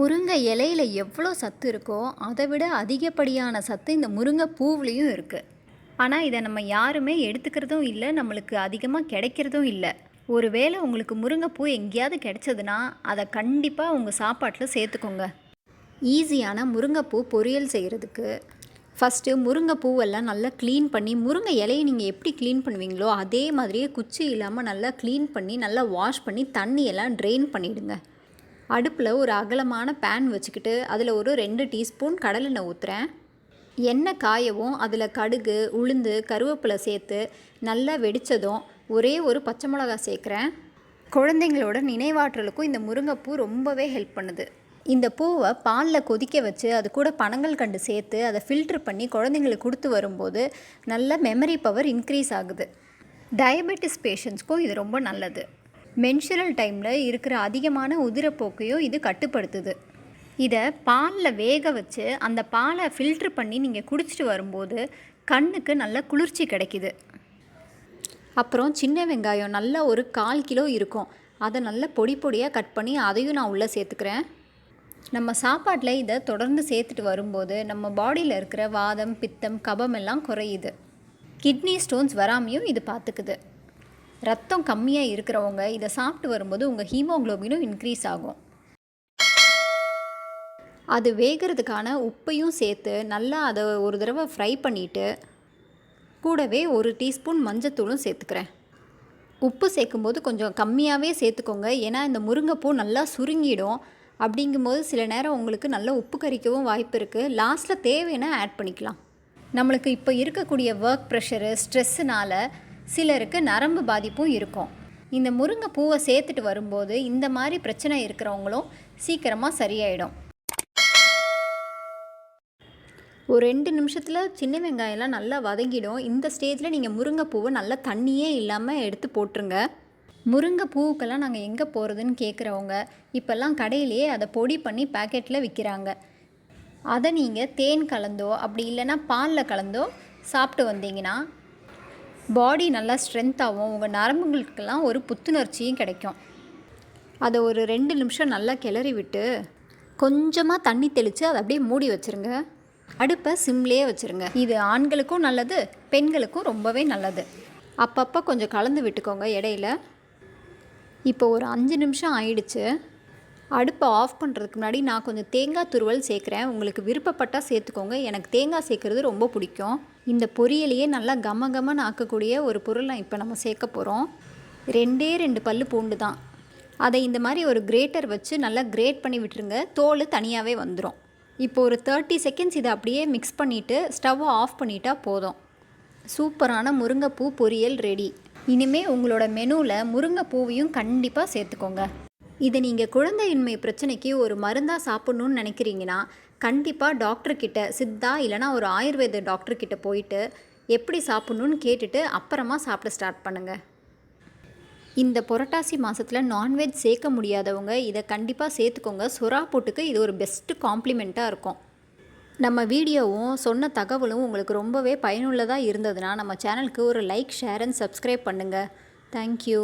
முருங்கை இலையில எவ்வளோ சத்து இருக்கோ அதை விட அதிகப்படியான சத்து இந்த முருங்கை பூவுலேயும் இருக்குது ஆனால் இதை நம்ம யாருமே எடுத்துக்கிறதும் இல்லை நம்மளுக்கு அதிகமாக கிடைக்கிறதும் இல்லை. ஒருவேளை உங்களுக்கு முருங்கைப்பூ எங்கேயாவது கிடைச்சதுன்னா அதை கண்டிப்பாக உங்கள் சாப்பாட்டில் சேர்த்துக்கோங்க. ஈஸியான முருங்கைப்பூ பொரியல் செய்கிறதுக்கு ஃபஸ்ட்டு முருங்கைப்பூவெல்லாம் நல்லா க்ளீன் பண்ணி முருங்கை இலையை நீங்கள் எப்படி க்ளீன் பண்ணுவீங்களோ அதே மாதிரியே குச்சி இல்லாமல் நல்லா க்ளீன் பண்ணி நல்லா வாஷ் பண்ணி தண்ணியெல்லாம் ட்ரெயின் பண்ணிவிடுங்க அடுப்பில் ஒரு அகலமான பேன் வச்சுக்கிட்டு அதில் ஒரு ரெண்டு டீஸ்பூன் கடலெண்ணெய் ஊற்றுறேன் எண்ணெய் காயவும் அதில் கடுகு உளுந்து கருவேப்பிலை சேர்த்து நல்லா வெடித்ததும் ஒரே ஒரு பச்சை மிளகா சேர்க்குறேன். குழந்தைங்களோட நினைவாற்றலுக்கும் இந்த முருங்கைப்பூ ரொம்பவே ஹெல்ப் பண்ணுது. இந்த பூவை பாலில் கொதிக்க வச்சு அது கூட பனங்கள் கண்டு சேர்த்து அதை ஃபில்ட்ரு பண்ணி குழந்தைங்களுக்கு கொடுத்து வரும்போது நல்ல மெமரி பவர் இன்க்ரீஸ் ஆகுது. டயபெட்டிஸ் பேஷண்ட்ஸ்க்கும் இது ரொம்ப நல்லது. மென்சுரல் டைமில் இருக்கிற அதிகமான உதிரப்போக்கையும் இது கட்டுப்படுத்துது. இதை பாலில் வேக வச்சு அந்த பாலை ஃபில்ட்ரு பண்ணி நீங்கள் குடிச்சிட்டு வரும்போது கண்ணுக்கு நல்ல குளிர்ச்சி கிடைக்குது. அப்புறம் சின்ன வெங்காயம் நல்ல ஒரு கால் கிலோ இருக்கும். அதை நல்ல பொடி பொடியாக கட் பண்ணி அதையும் நான் உள்ளே சேர்த்துக்கிறேன். நம்ம சாப்பாட்டில் இதை தொடர்ந்து சேர்த்துட்டு வரும்போது நம்ம பாடியில் இருக்கிற வாதம் பித்தம் கபம் எல்லாம் குறையுது. கிட்னி ஸ்டோன்ஸ் வராமையும் இது பார்த்துக்குது ரத்தம் கம்மியாக இருக்கிறவங்க இதை சாப்பிட்டு வரும்போது உங்கள் ஹீமோக்ளோபினும் இன்க்ரீஸ் ஆகும். அது வேகிறதுக்கான உப்பையும் சேர்த்து நல்லா அதை ஒரு தடவை ஃப்ரை பண்ணிவிட்டு கூடவே ஒரு டீஸ்பூன் மஞ்சத்தூளும் சேர்த்துக்கிறேன். உப்பு சேர்க்கும்போது கொஞ்சம் கம்மியாகவே சேர்த்துக்கோங்க. ஏன்னா இந்த முருங்கைப்பூ நல்லா சுருங்கிடும். அப்படிங்கும்போது சில நேரம் உங்களுக்கு நல்லா உப்பு கறிக்கவும் வாய்ப்பு இருக்குது லாஸ்ட்டில் தேவைன்னா ஆட் பண்ணிக்கலாம். நம்மளுக்கு இப்போ இருக்கக்கூடிய ஒர்க் ப்ரெஷரு ஸ்ட்ரெஸ்ஸுனால சிலருக்கு நரம்பு பாதிப்பும் இருக்கும். இந்த முருங்கைப்பூவை சேர்த்துட்டு வரும்போது இந்த மாதிரி பிரச்சனை இருக்கிறவங்களும் சீக்கிரமாக சரியாயிடும். ஒரு ரெண்டு நிமிஷத்தில் சின்ன வெங்காயம்லாம் நல்லா வதங்கிடும். இந்த ஸ்டேஜில் நீங்கள் முருங்கைப்பூவை நல்லா தண்ணியே இல்லாமல் எடுத்து போட்டுருங்க. முருங்கை பூவுக்கெல்லாம் நாங்கள் எங்கே போகிறதுன்னு கேட்குறவங்க இப்போல்லாம் கடையிலேயே அதை பொடி பண்ணி பேக்கெட்டில் விற்கிறாங்க அதை நீங்கள் தேன் கலந்தோ அப்படி இல்லைன்னா பாலில் கலந்தோ சாப்பிட்டு வந்தீங்கன்னா பாடி நல்லா ஸ்ட்ரென்த்தாகவும் உங்கள் நரம்புகளுக்கெல்லாம் ஒரு புத்துணர்ச்சியும் கிடைக்கும். அதை ஒரு ரெண்டு நிமிஷம் நல்லா கிளறி விட்டு கொஞ்சமாக தண்ணி தெளித்து அதை அப்படியே மூடி வச்சுருங்க. அடுப்பை சிம்லேயே வச்சுருங்க. இது ஆண்களுக்கும் நல்லது பெண்களுக்கும் ரொம்பவே நல்லது. அப்பப்போ கொஞ்சம் கலந்து விட்டுக்கோங்க இடையில. இப்போ ஒரு அஞ்சு நிமிஷம் ஆயிடுச்சு. அடுப்பை ஆஃப் பண்ணுறதுக்கு முன்னாடி நான் கொஞ்சம் தேங்காய் துருவல் சேர்க்குறேன். உங்களுக்கு விருப்பப்பட்டால் சேர்த்துக்கோங்க. எனக்கு தேங்காய் சேர்க்குறது ரொம்ப பிடிக்கும். இந்த பொரியலையே நல்லா கம கமன்னு ஆக்கக்கூடிய ஒரு பொருள் இப்போ நம்ம சேர்க்க போகிறோம் ரெண்டே ரெண்டு பல்லு பூண்டு தான். அதை இந்த மாதிரி ஒரு கிரேட்டர் வச்சு நல்லா கிரேட் பண்ணி விட்டுருங்க. தோல் தனியாகவே வந்துடும் இப்போ ஒரு தேர்ட்டி செகண்ட்ஸ் இதை அப்படியே மிக்ஸ் பண்ணிவிட்டு ஸ்டவ்வை ஆஃப் பண்ணிட்டா போதும். சூப்பரான முருங்கைப்பூ பொரியல் ரெடி இனிமே உங்களோட மெனுவில் முருங்கைப்பூவையும் கண்டிப்பாக சேர்த்துக்கோங்க. இதை நீங்கள் குழந்தையின்மை பிரச்சனைக்கு ஒரு மருந்தாக சாப்பிட்ணுன்னு நினைக்கிறீங்கன்னா கண்டிப்பாக டாக்டர்கிட்ட சித்தா இல்லைனா ஒரு ஆயுர்வேத டாக்டர்கிட்ட போயிட்டு எப்படி சாப்பிட்ணுன்னு கேட்டுட்டு அப்புறமா சாப்பிட ஸ்டார்ட் பண்ணுங்கள் இந்த புரட்டாசி மாதத்தில் நான்வெஜ் சேர்க்க முடியாதவங்க இதை கண்டிப்பாக சேர்த்துக்கோங்க. சுறா போட்டுக்கு இது ஒரு பெஸ்ட்டு காம்ப்ளிமெண்ட்டாக இருக்கும். நம்ம வீடியோவும் சொன்ன தகவலும் உங்களுக்கு ரொம்பவே பயனுள்ளதாக இருந்ததுன்னா நம்ம சேனலுக்கு ஒரு லைக் ஷேர் அண்ட் சப்ஸ்கிரைப் பண்ணுங்கள் தேங்க்யூ